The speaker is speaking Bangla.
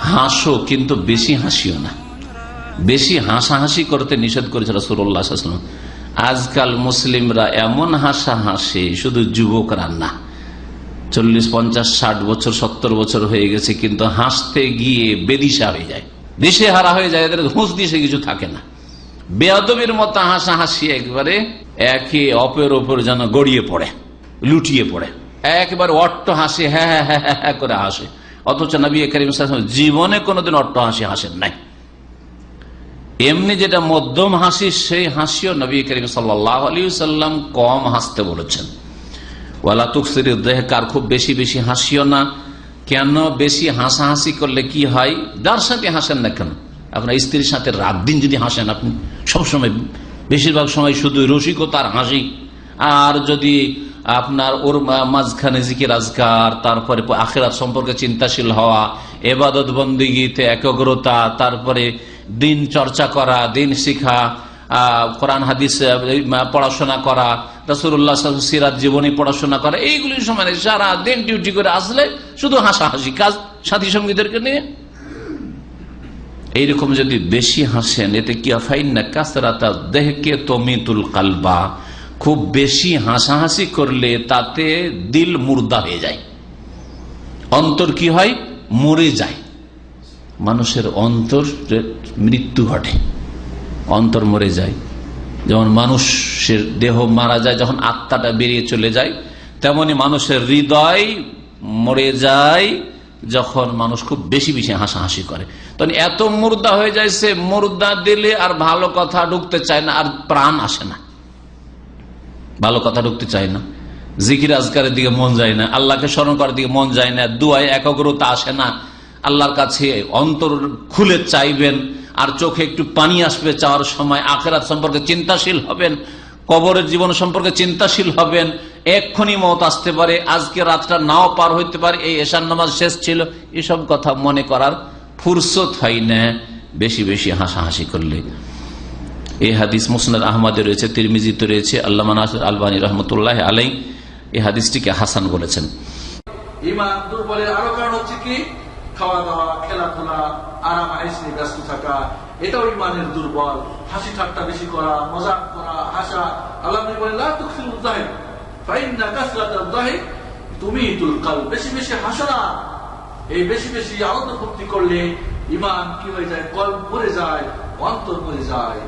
হাসো, কিন্তু বেশি হাসিও না। বেশি হাসাহাসি করতে নিষেধ করেছিল রাসূলুল্লাহ আজকাল মুসলিমরা এমন হাসা হাসে, শুধু যুবকরা না। চল্লিশ, পঞ্চাশ, ষাট বছর, সত্তর বছর হয়ে গেছে, কিন্তু হাসতে গিয়ে বেদিশা হয়ে যায়। দিশে হারা হয়ে যায়, এদের হুঁশ দিশে কিছু থাকে না। বেয়াদবির মতো হাসা হাসি একবারে একে অপের ওপর যেন গড়িয়ে পড়ে, লুটিয়ে পড়ে। একবার অট্ট হাসি হ্যাঁ হ্যাঁ হ্যাঁ হ্যাঁ হ্যাঁ করে হাসে। অথচ নবী করিম জীবনে কোনোদিন অট্ট হাসি হাসেন নাই। এমনি যেটা মধ্যম হাসি, সেই হাসিও নবী করিম সাল্লাহ আলী সাল্লাম কম হাসতে বলেছেন। ওয়ালা তুকসির দেহকার খুব বেশি বেশি হাসিও না। কেন বেশি হাসাহাসি করলে কি হয়? যার সাথে হাসেন না কেন? আপনার স্ত্রীর সাথে রাত দিন যদি হাসেন, আপনি সবসময়, বেশিরভাগ সময় শুধু রসিকতার হাসি। আর যদি আপনার ওর মাঝখানে জিকির আজকার, তারপরে আখেরাত সম্পর্কে চিন্তাশীল হওয়া, এবাদত বন্দিগিতে একগ্রতা, তারপরে দিন চর্চা করা, দিন শিখা কোরআন, হাদিস পড়াশোনা করা রসুল্লাহ সিরাত জীবনী পড়াশোনা করা, এইগুলি সময় সারা দিন ডিউটি করে আসলে শুধু হাসাহাসি কাজ সাথী সঙ্গীদেরকে নিয়ে। এইরকম যদি বেশি হাসেন, এতে কি ফাইন না কাসরাতা দেহকে তমিতুল কালবা। খুব বেশি হাসাহাসি করলে তাতে দিল মুর্দা হয়ে যায়। অন্তর কি হয়? মরে যায়। মানুষের অন্তর মৃত্যু ঘটে। অন্তর মরে যায়। যেমন মানুষের দেহ মারা যায়, যখন আত্মাটা বেরিয়ে চলে যায়, তেমনি মানুষের হৃদয় মরে যায়, যখন মানুষ খুব বেশি বেশি হাসাহাসি করে। তখন এত মুর্দা হয়ে যায় সে মুর্দা দিলে আর ভালো কথা ঢুকতে চায় না, আর প্রাণ আসে না। ভালো কথা ঢুকতে চায় না। জিকির আজকারের দিকে মন যায় না, আল্লাহকে স্মরণ করার দিকে মন যায় না, দুয়ায় একাগ্রতা আসে না। আল্লাহর কাছে অন্তর খুলে চাইবেন আর চোখে একটু পানি আসবে চাওয়ার সময়, আখেরাত সম্পর্কে চিন্তাশীল হবেন, কবরের জীবন সম্পর্কে চিন্তাশীল হবেন, এক্ষুনি মত আসতে পারে, আজকে রাতটা নাও পার হইতে পারে, এই এশার নামাজ শেষ ছিল, এসব কথা মনে করার ফুরসত হয় না, বেশি বেশি হাসাহাসি করলে। এই হাদিস মুসনাদ আহমদে রয়েছে, তিরমিজিতে রয়েছে, আল্লাহ আলবানী রহমতুল্লাহ আলাই এই হাদিসটিকে হাসান বলেছেন। ইমান দুর্বলের আরও কারণ হচ্ছে কি? খাওয়া দাওয়া, খেলাধুলা আরাম আইস নিয়ে ব্যস্ত থাকা, এটাও ইমানের দুর্বল। হাসি ঠাট্টা বেশি করা, মজাক করা, হাসা। আল্লাহ বলেন, লা তুকসিরু যাহিক ফাইন্না কাসরাতাল যাহিক তুমিতুল কলব। বেশি বেশি হাসো না। এই বেশি বেশি আনন্দ ফুর্তি করলে ইমান কি হয়ে যায়? কল মরে যায়, অন্তর মরে যায়।